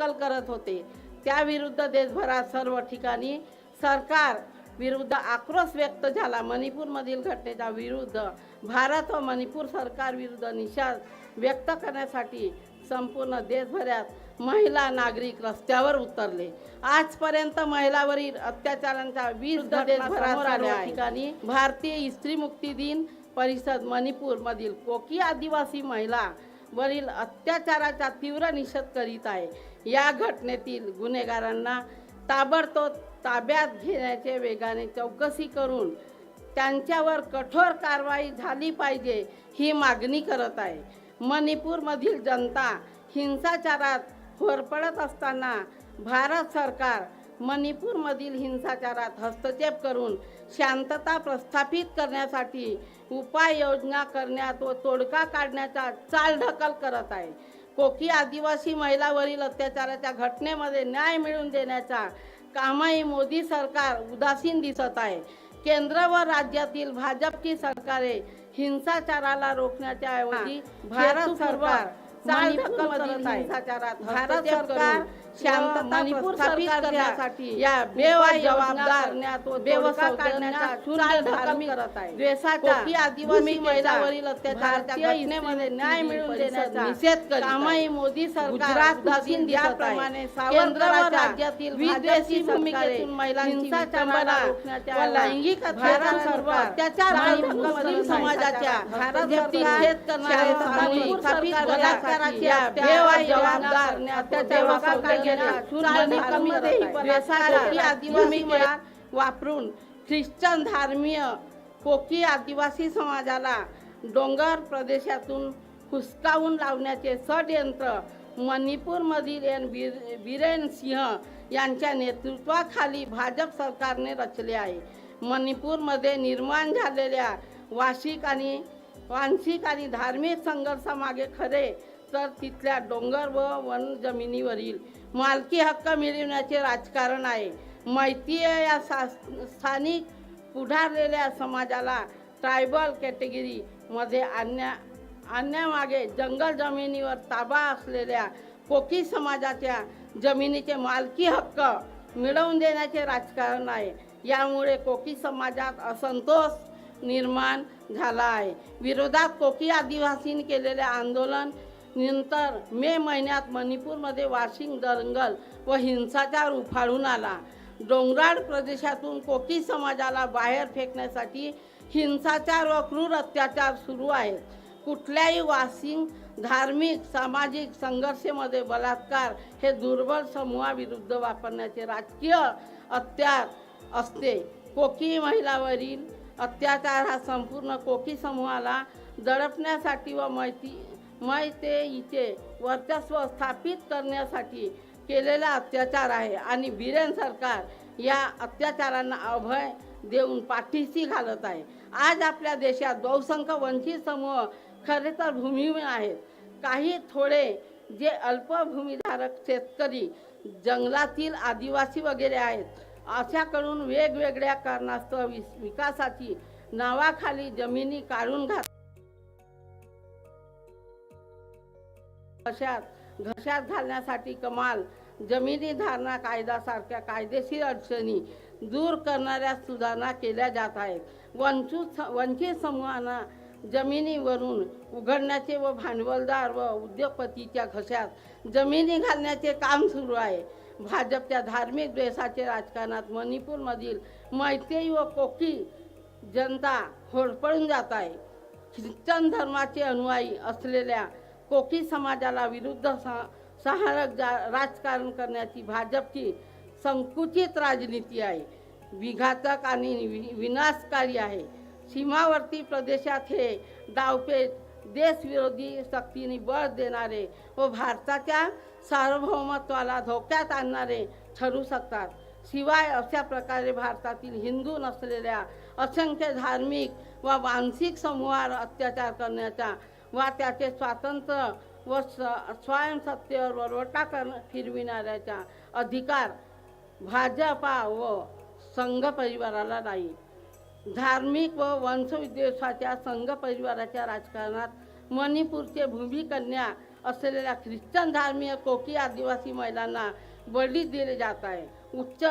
करत होते. त्याविरुद्ध देशभरात सर्व ठिकाणी सरकार विरुद्ध आक्रोश व्यक्त झाला. मणिपूरमधील घटनेच्या विरुद्ध भारत व मणिपूर सरकार विरुद्ध निषेध व्यक्त करण्यासाठी संपूर्ण देशभरात महिला नागरिक रस्त्यावर उतरले. आजपर्यंत महिलावरील अत्याचारांच्या विरुद्ध देशभरात आल्या ठिकाणी भारतीय स्त्री मुक्ती दिन परिषद मणिपूर मधील कोकी आदिवासी महिला वरील अत्याचाराचा तीव्र निषेध करीत आहे. या घटनेतील गुन्हेगारांना ताबडतोब ताब्यात घेण्याचे वेगाने चौकशी करून त्यांच्यावर कठोर कारवाई झाली पाहिजे ही मागणी करत आहे. मणिपूरमधील जनता हिंसाचारात होरपडत असताना भारत सरकार मणिपूरमधील हिंसाचारात हस्तक्षेप करून शांतता प्रस्थापित करण्यासाठी उपाययोजना करण्यात व तोडगा काढण्याचा चालढकल करत आहे. कोकी आदिवासी महिलावरील अत्याचाराच्या घटनेमध्ये न्याय मिळवून देण्याचा कामही मोदी सरकार उदासीन दिसत आहे. केंद्र व राज्यातील भाजपची सरकारे हिंसाचाराला रोखण्याच्या ऐवजी भारत सरकार चालढकल करत आहे. हिंसाचारात भारत सरकार शांतता प्रस्थापित करण्यासाठी या बेवा जबाबदार बेवसा काढण्याचा चालढकल करत आहे. द्वेषाच्या आदिवासी महिलावरील अत्याचाराच्या घटनेमध्ये न्याय मिळवून देण्याचा निषेध कामही मोदी सरकार उदासीन दिसत केंद्र राज्यातील विदेशी भूमिकेतून महिलांचा रोखण्याच्या व लैंगिक भारत सर्व अत्याचार आणि मुस्लिम समाजाच्या भारत बेवा जबाबदार अत्याचार आदिवासी वापरून ख्रिश्चन धर्मीय कोकी आदिवासी समाजाला डोंगर प्रदेशातून हुसकावून लावण्याचे षडयंत्र मणिपूरमधील एन बीर- बीरेन सिंह यांच्या नेतृत्वाखाली भाजप सरकारने रचले आहे. मणिपूरमध्ये निर्माण झालेल्या वार्षिक आणि वांशिक आणि धार्मिक संघर्षामागे खरे तर तिथल्या डोंगर व वन जमिनीवरील मालकी हक्क मिळवण्याचे राजकारण आहे. माहिती आहे या सा स्थानिक पुढारलेल्या समाजाला ट्रायबल कॅटेगरीमध्ये आणण्या आणण्यामागे जंगल जमिनीवर ताबा असलेल्या कोकी समाजाच्या जमिनीचे मालकी हक्क मिळवून देण्याचे राजकारण आहे. यामुळे कोकी समाजात असंतोष निर्माण झाला आहे. विरोधात कोकी आदिवासींनी केलेले आंदोलन नंतर मे महिन्यात मणिपूरमध्ये वाशिंग दंगल व हिंसाचार उफाळून आला. डोंगराळ प्रदेशातून कोकी समाजाला बाहेर फेकण्यासाठी हिंसाचार व क्रूर अत्याचार सुरू आहेत. कुठल्याही वासिंग धार्मिक सामाजिक संघर्षामध्ये बलात्कार हे दुर्बल समूहाविरुद्ध वापरण्याचे राजकीय अत्यार असते. कोकी महिलावरील अत्याचार हा संपूर्ण कोकी समूहाला दडपण्यासाठी व माहिती मैतेईचे वर्चस्व स्थापित करण्यासाठी केलेला अत्याचार आहे. आणि बिरेन सरकार या अत्याचारांना अभय देऊन पाठीशी घालत आहे. आज आपल्या देशात बहुसंख्य वंचित समूह खरे तर भूमिहीन आहेत. काही थोडे जे अल्पभूमीधारक शेतकरी जंगलातील आदिवासी वगैरे आहेत अशाकडून वेगवेगळ्या कारणास्तव विस- विकासाची नावाखाली जमिनी काढून घात घशात घशात घालण्यासाठी कमाल जमिनी धारणा कायदासारख्या कायदेशीर अडचणी दूर करणाऱ्या सुधारणा केल्या जात आहेत. वंचित वंचित समूहांना जमिनीवरून उघडण्याचे व भांडवलदार व उद्योगपतीच्या घशात जमिनी घालण्याचे काम सुरू आहे. भाजपच्या धार्मिक द्वेषाचे राजकारणात मणिपूरमधील मैत्री व कोकी जनता होरपळून जात आहे. ख्रिश्चन धर्माचे अनुयायी असलेल्या कोकी समाजाला विरुद्ध सहारक जा- राजकारण करण्याची भाजपची संकुचित राजनीती आहे. विघातक आणि वि- विनाशकारी आहे. सीमावर्ती प्रदेशात हे डावपेच देशविरोधी शक्तीने बळ देणारे व भारताच्या सार्वभौमत्वाला धोक्यात आणणारे ठरू शकतात. शिवाय अशा प्रकारे भारतातील हिंदू नसलेल्या असंख्य धार्मिक व मानसिक समूहावर अत्याचार करण्याचा व त्याचे स्वातंत्र्य व स- स्वयंसत्तेवर वरवटा कर फिरविणाऱ्याचा अधिकार भाजपा व संघ परिवाराला नाही. धार्मिक व वंशविद्वेषाच्या संघ परिवाराच्या राजकारणात मणिपूरचे भूमिकन्या असलेल्या ख्रिश्चन धार्मीय कोकी आदिवासी महिलांना बळी दिले जात आहे. उच्च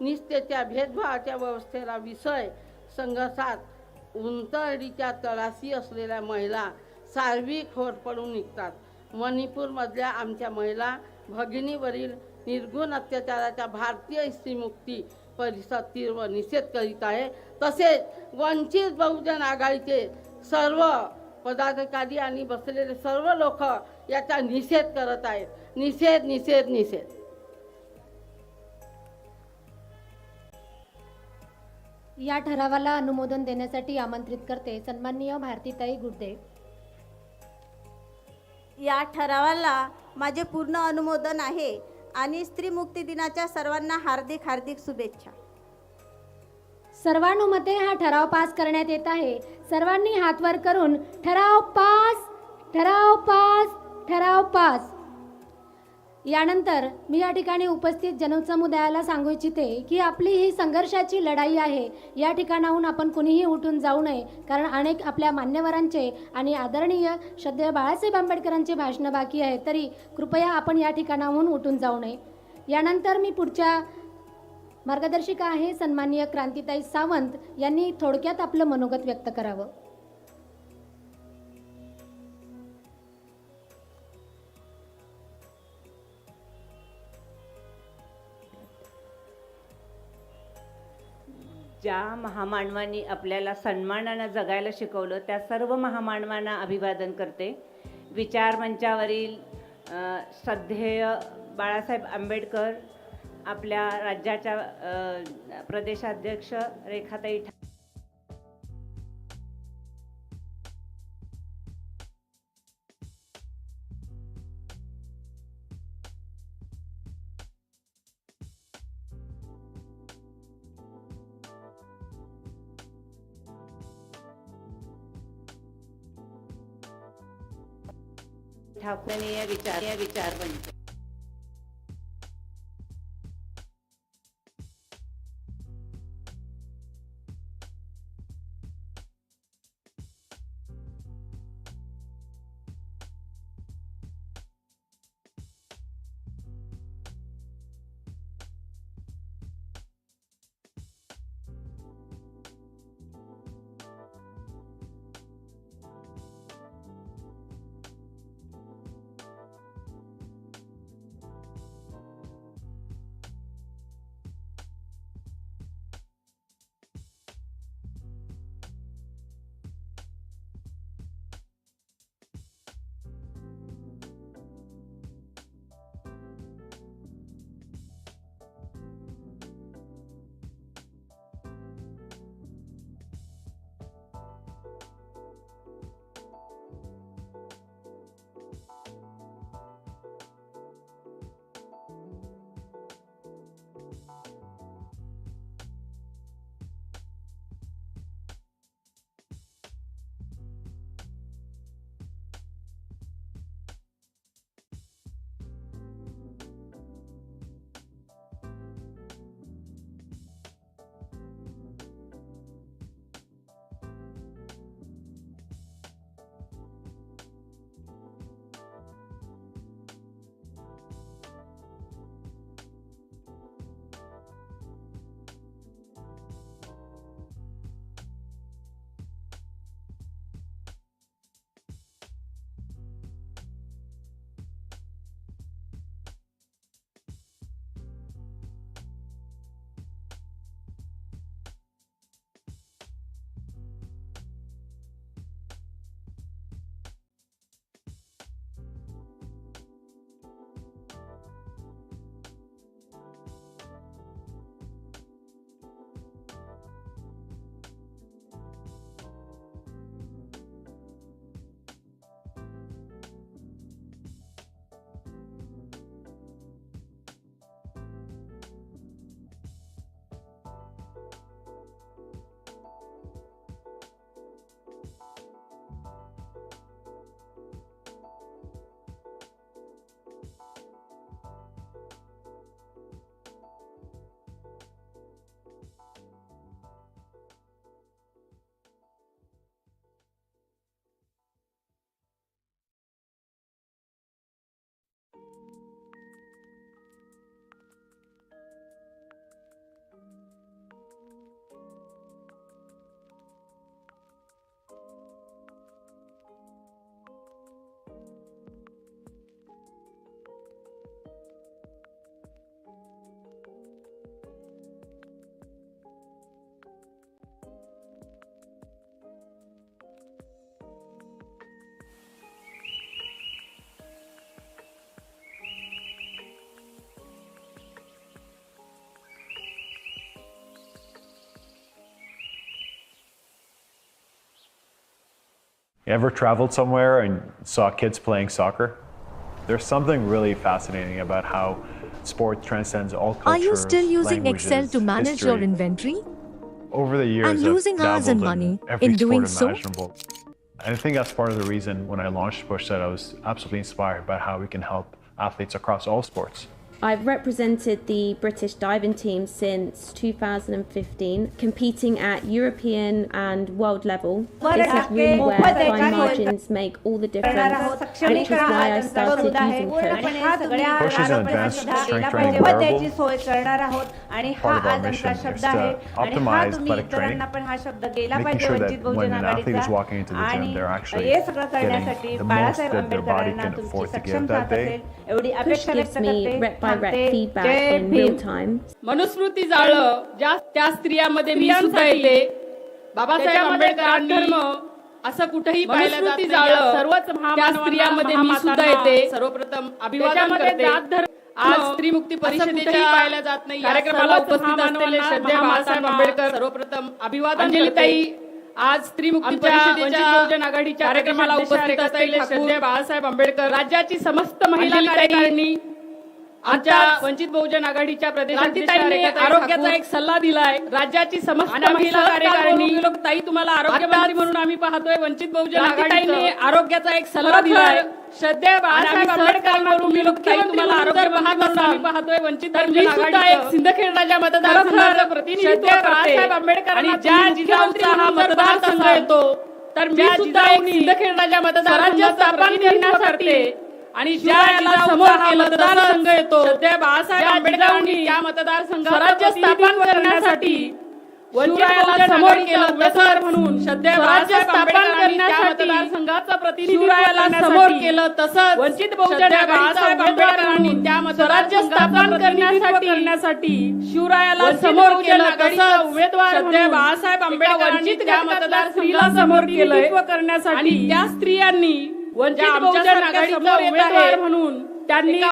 निष्ठेच्या भेदभावाच्या व्यवस्थेला विषय संघर्षात उंतरडीच्या तळाशी असलेल्या महिला सार्विक होरपळून निघतात. मणिपूरमधल्या आमच्या महिला भगिनीवरील निर्गुण अत्याचाराच्या भारतीय स्त्रीमुक्ती परिषद तीव्र निषेध करीत आहे. तसेच वंचित बहुजन आघाडीचे सर्व पदाधिकारी आणि बसलेले सर्व लोक याचा निषेध करत आहेत. निषेध निषेध निषेध. या ठरावाला अनुमोदन देण्यासाठी आमंत्रित करते सन्माननीय भारतीताई गुड्डे या ठरावाला माझे पूर्ण अनुमोदन आहे आणि स्त्री मुक्ती दिनाच्या सर्वांना हार्दिक हार्दिक शुभेच्छा. सर्वानुमते हा ठराव पास करण्यात येत आहे. सर्वांनी हात वर करून ठराव पास ठराव पास ठराव पास. यानंतर मी या ठिकाणी उपस्थित जनसमुदायाला सांगू इच्छिते की आपली ही संघर्षाची लढाई आहे. या ठिकाणाहून आपण कुणीही उठून जाऊ नये. कारण अनेक आपल्या मान्यवरांचे आणि आदरणीय श्रद्धेय बाळासाहेब आंबेडकरांचे भाषणं बाकी आहे. तरी कृपया आपण या ठिकाणाहून उठून जाऊ नये. यानंतर मी पुढच्या मार्गदर्शिका आहे सन्माननीय क्रांतिताई सावंत यांनी थोडक्यात आपलं मनोगत व्यक्त करावं. ज्या महामानवांनी आपल्याला सन्मानानं जगायला शिकवलं त्या सर्व महामानवांना अभिवादन करते. विचार मंचावरील सध्येय श्रद्धेय बाळासाहेब आंबेडकर आपल्या राज्याच्या प्रदेशाध्यक्ष रेखाताई ठा विचार विचार बनतो. You ever traveled somewhere and saw kids playing soccer? There's something really fascinating about how sport transcends all cultures. Are you still using Excel to manage your inventory? Over the years, I've losing hours and money in sport doing so? I think that's part of the reason when I launched Push that I was absolutely inspired by how we can help athletes across all sports. I've represented the British diving team since 2015, competing at European and world level. This is really where fine margins make all the difference, which is why I started using Push. Push is an advanced strength training variable, part of our mission is to optimize athletic training, making sure that when an athlete is walking into the gym, they're actually getting the most that their body can afford to give that day. Push gives me rep by Manusmriti जाळं ज्या त्या स्त्रियामध्ये मी सुद्धा येते. बाबासाहेब आंबेडकरांनी असं कुठेही पाहिलं जात नाही. सर्वच त्या स्त्रियामध्ये मी सुद्धा येते. सर्वप्रथम अभिवादन करते. आज स्त्री मुक्ती परिषदेच्या पाहिल्या जात नाही. कार्यक्रमाला उपस्थित असलेले श्रद्धेय बाळासाहेब आंबेडकर सर्वप्रथम अभिवादन ताई आज स्त्री मुक्ती परिषदेच्या बहुजन आघाडीच्या कार्यक्रमाला उपस्थित असलेले श्रद्धेय बाळासाहेब आंबेडकर. राज्याची समस्त महिला कार्यकारिणी आमच्या वंचित बहुजन आघाडीच्या प्रदेशाध्यक्षांनी आरोग्याचा एक सल्ला दिलाय. राज्याची समस्त महिला कार्यकारिणी ताई तुम्हाला आरोग्यमंत्री म्हणून आम्ही पाहतोय. वंचित बहुजन आघाडीने आरोग्याचा एक सल्ला दिलाय. श्रद्धेय बाळासाहेब आरोग्य आम्ही पाहतोय. वंचित बहुजन आघाडी एक सिंदखेड राजा मतदारसंघाचं प्रतिनिधित्व बाळासाहेब आंबेडकर आणि ज्या जिजाऊंचा हा मतदारसंघ येतो तर मी सुद्धा एक सिंदखेड राजा मतदारसंघाचा प्रतिनिधित्व करते. आणि ज्या याला समोर हा मतदारसंघ येतो. सध्या बाळासाहेब आंबेडकरांनी त्या मतदारसंघात स्वराज्य स्थापन करण्यासाठी वंचित समोर केलं व्यसर म्हणून सध्या स्वराज्य स्थापन करण्यासाठी मतदारसंघाचा समोर केलं तसंच वंचित बहुजन बाळासाहेब आंबेडकरांनी त्या स्वराज्य स्थापन करण्यासाठी करण्यासाठी शिवरायाला समोर केलं तसंच उमेदवार सध्या बाळासाहेब आंबेडकरांनी त्या मतदारसंघाला समोर केलं करण्यासाठी त्या स्त्रियांनी वंचित बहुजन आघाडीचा उमेदवार म्हणून त्यांनी